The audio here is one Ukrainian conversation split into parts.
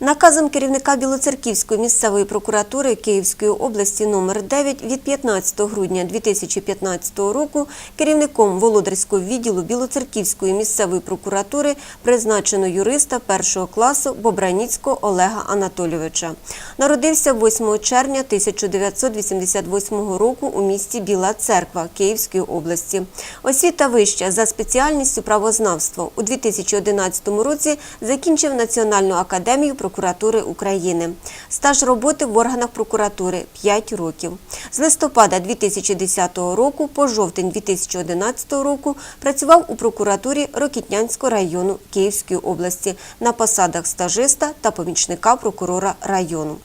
Наказом керівника Білоцерківської місцевої прокуратури Київської області номер 9 від 15 грудня 2015 року керівником Володарського відділу Білоцерківської місцевої прокуратури призначено юриста першого класу Бобраніцького Олега Анатолійовича. Народився 8 червня 1988 року у місті Біла Церква Київської області. Освіта вища за спеціальністю правознавство. У 2011 році закінчив Національну академію прокуратури України. Стаж роботи в органах прокуратури 5 років. З листопада 2010 року по жовтень 2011 року працював у прокуратурі Рокітнянського району Київської області на посадах стажиста та помічника прокурора району.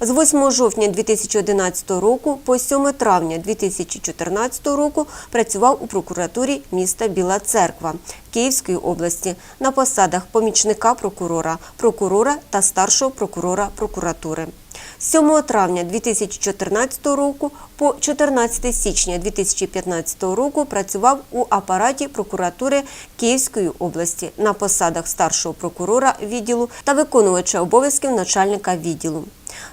З 8 жовтня 2011 року по 7 травня 2014 року працював у прокуратурі міста Біла Церква Київської області на посадах помічника прокурора, прокурора та старшого прокурора прокуратури. З 7 травня 2014 року по 14 січня 2015 року працював у апараті прокуратури Київської області на посадах старшого прокурора відділу та виконувача обов'язків начальника відділу.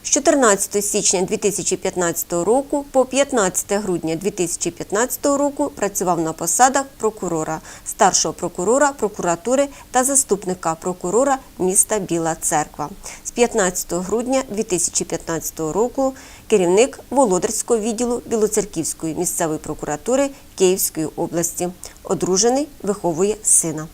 З 14 січня 2015 року по 15 грудня 2015 року працював на посадах прокурора, старшого прокурора прокуратури та заступника прокурора міста Біла Церква. З 15 грудня 2015 року керівник Володарського відділу Білоцерківської місцевої прокуратури Київської області. Одружений виховує сина.